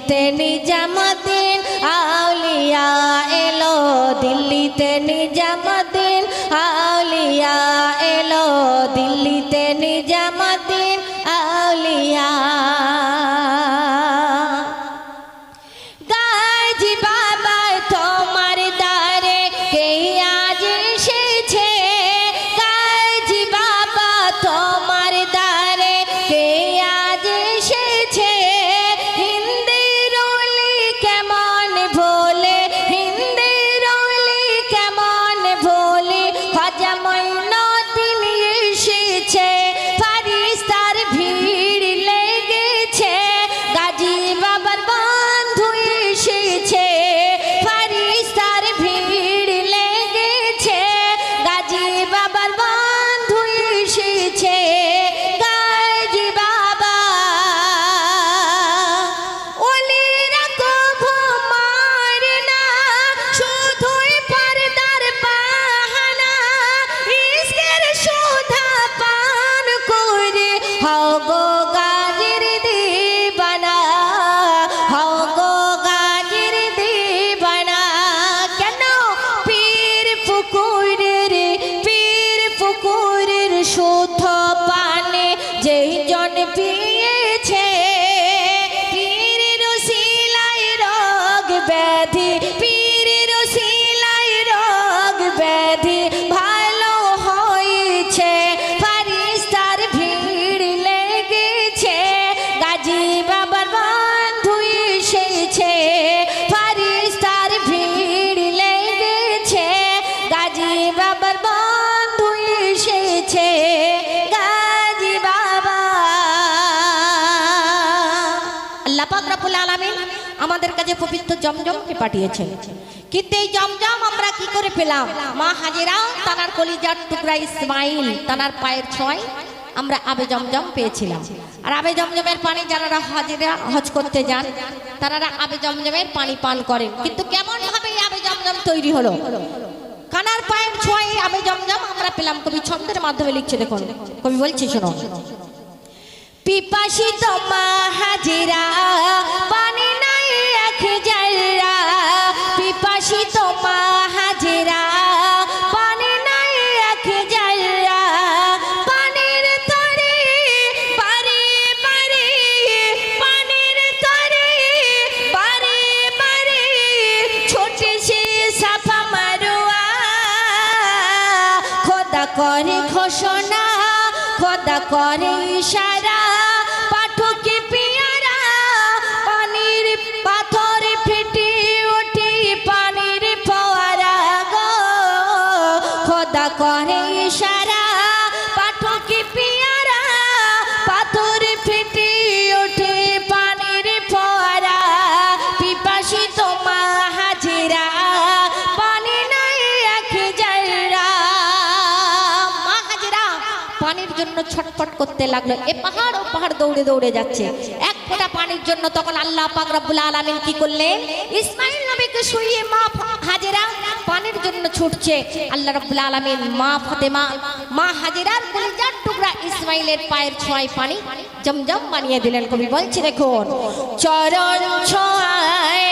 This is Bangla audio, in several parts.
দিল্লিতে নিজামুদ্দিন আমাদের পবিত্র জমজমকে পাঠিয়েছেন। কিন্তু এই জমজম আমরা কি করে পেলাম? মা হাজিরা তানার কলিজার টুকরা ইসমাইল, তানার পায়ের ছয় আমরা আবে জমজম পেয়েছিলাম। আর আবে জমজমের পানি যারা হাজিরা হজ করতে যান তারা আবে জমজমের পানি পান করেন। কিন্তু কেমন ভাবে আবে জমজম তৈরি হলো? কানার পায়ের ছয় আবে জমজম আমরা পেলাম। কবি ছন্দের মাধ্যমে লিখছে দেখুন। কবি বলছি, শোনো। পিপাসিত মা হাজিরা করে ঘোষণা, খোদা করে ইশারা, পাঠকে পিয়ারা, পানির পাথর ফেটে ওঠে, পানির ফোয়ারা গো। খোদা করে ইশারা, পাঠকে পেয়ারা ছটফট করতে লাগল। এ পাহাড়, ও পাহাড় দৌড়ে দৌড়ে যাচ্ছে। এক ফোঁটা পানির জন্য তখন আল্লাহ পাক রব্বুল আলামিন কি করলেন ইসমাইল নবীকে শুইয়ে মা হাজেরা পানির জন্য ছুটছে। আল্লাহ রব্বুল আলামিন, মা ফাতেমা, মা হাজেরার কলিজার টুকরা ইসমাইলের পায়ের ছোঁয়ায় পানি জমজম বানিয়ে দিলেন। কবি বলছে, দেখুন, চরণ ছোঁয়ায়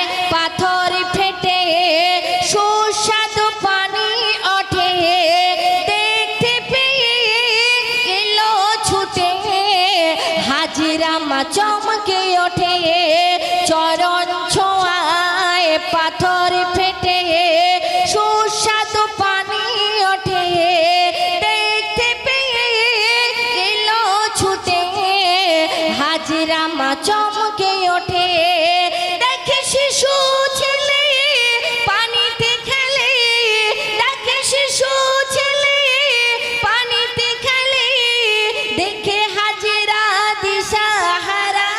চমকে ওঠে। দেখে শিশু ছেলে পানিতে খেলে। দেখে শিশু ছেলে পানিতে খেলে। দেখে হাজিরা দিশাহারা।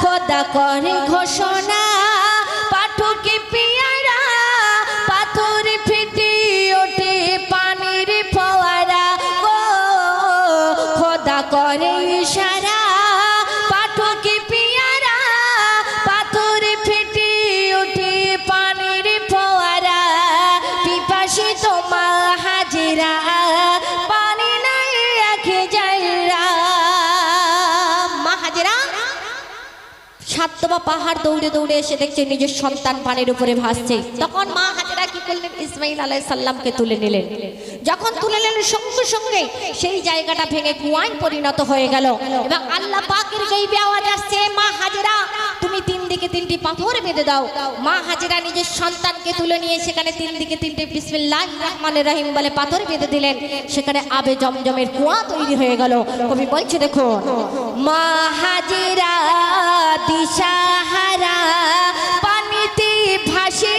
খোদা করে ঘোষণা পিপাসিত হাজিরা, পানি নাই এক জায়রা মা হাজিরা সাত সাত পাহাড় দৌড়ে দৌড়ে এসে দেখছে নিজের সন্তান পানির উপরে ভাসছে। তখন মা হাজেরা কি করলেন? ইসমাইল আলাই সাল্লামকে তুলে নিলেন। যখন তুলে নিলেন, সঙ্গে সঙ্গে সেই জায়গাটা ভেঙে কুয়ায় পরিণত হয়ে গেল। এবং আল্লাহ পাকের গাইবে আওয়াজ আসছে, মা হাজেরা তুমি তিন দিকে তিনটি পাথর বেঁধে দাও। মা হাজিরা নিজের সন্তানকে তুলে নিয়ে সেখানে তিন দিকে তিনটি বিসমিল্লাহ রহমানের রহিম বলে পাথর বেঁধে দিলেন। সেখানে আবে জমজমের কুয়া তৈরি হয়ে গেল। কবি বলছে, দেখো, মা হাজিরা দিশাহারা পানিতে ভাসে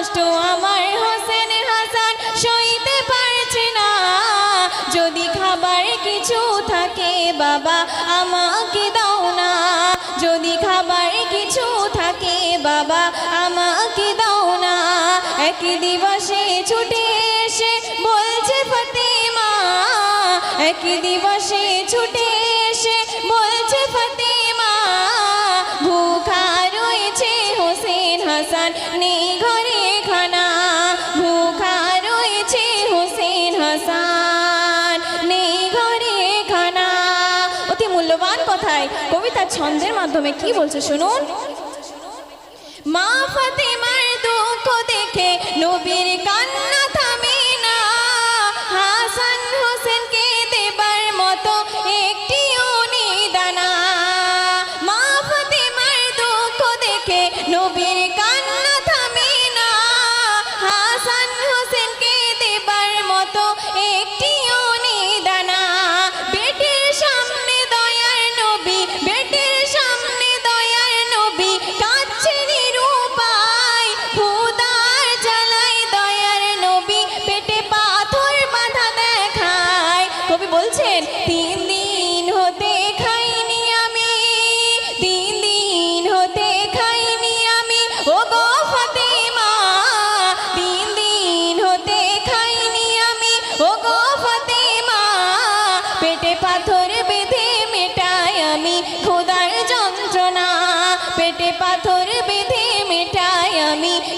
কষ্ট আমার হোসেন হাসান সইতে পারছে না। যদি খাবার কিছু থাকে বাবা, আমাকে দাও না। যদি খাবার কিছু থাকে বাবা, আমাকে দাও না। এক দিবসে ছুটে এসে বলছে ফতেমা। এক দিবসে ছুটে এসে বলছে ফতেমা। মাধ্যমে কি বলছে শুনুন? মা ফাতেমার দুঃখ দেখে নবীর কান্না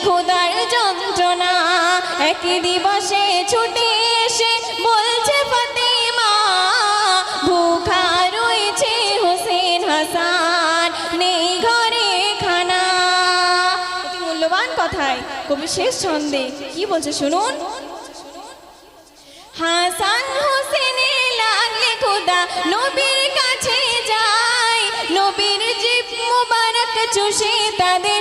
খোদার যন্ত্রণা। এক দিবসে ছুটে এসে বলছে ফাতেমা, ভুখা রয়েছে হোসেন হাসান, নেই ঘরে খানা। মূল্যবান কথায় কবি শেষ ছন্দে কি বলছে শুনুন? হাসান হোসেনে লাগলে নবীর কাছে যায়। নবীর জিপ মুবারক চুষে তাদের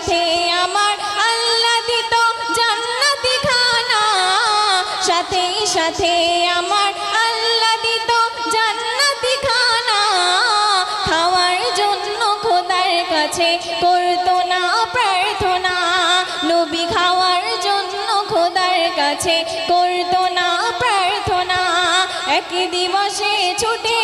সাথে আমার আল্লাহ দিত জান্নাতি খানা। সাথে সাথে আমার আল্লাহ দিত জান্নাতি খানা। খাওয়ার জন্য খোদার কাছে করতো না প্রার্থনা। নবী খাওয়ার জন্য খোদার কাছে করতো না প্রার্থনা। এক দিবসে ছুটে